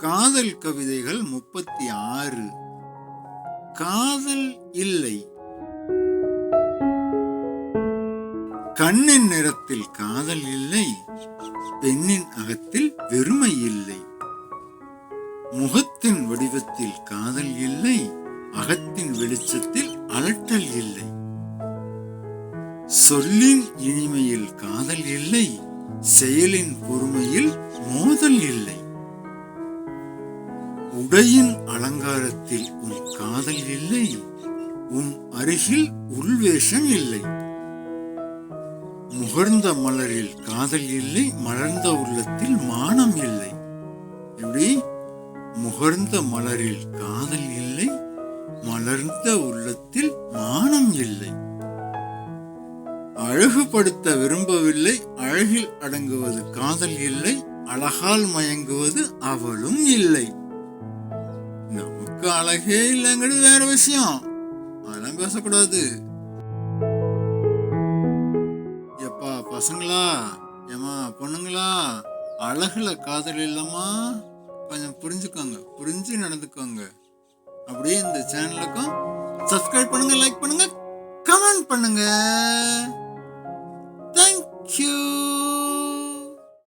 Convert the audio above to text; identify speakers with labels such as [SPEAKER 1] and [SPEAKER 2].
[SPEAKER 1] காதல் கவிதைகள் முப்பத்தி ஆறு. காதல் இல்லை. கண்ணின் நிறத்தில் காதல் இல்லை பெண்ணின் அகத்தில் வெறுமை இல்லை. முகத்தின் வடிவத்தில் காதல் இல்லை அகத்தின் வெளிச்சத்தில் அலட்டல் இல்லை. சொல்லின் இனிமையில் காதல் இல்லை செயலின் பொறுமையில் மோதல் இல்லை. உடையின் அலங்காரத்தில் உன் காதல் இல்லை உன் அருகில் உள்வேஷம் இல்லை. முகர்ந்த மலரில் காதல் இல்லை மலர்ந்த உள்ளத்தில் மானம் இல்லை. எப்படி? முகர்ந்த மலரில் காதல் இல்லை மலர்ந்த உள்ளத்தில் மானம் இல்லை. அழகுபடுத்த விரும்பவில்லை அழகில் அடங்குவது காதல் இல்லை அழகால் மயங்குவது அவளும் இல்லை. நமக்கு அழகே இல்லைங்கிறது வேற விஷயம். அதெல்லாம் பேசக்கூடாது. எப்பா பசங்களா? ஏமா பொண்ணுங்களா? அழகுல காதல் இல்லம்மா? கொஞ்சம் புரிஞ்சுக்கோங்க. புரிஞ்சு நடந்துக்கோங்க. அப்படியே இந்த சேனலுக்கும் சப்ஸ்கிரைப் பண்ணுங்க லைக் பண்ணுங்க கமெண்ட் பண்ணுங்க. Thank you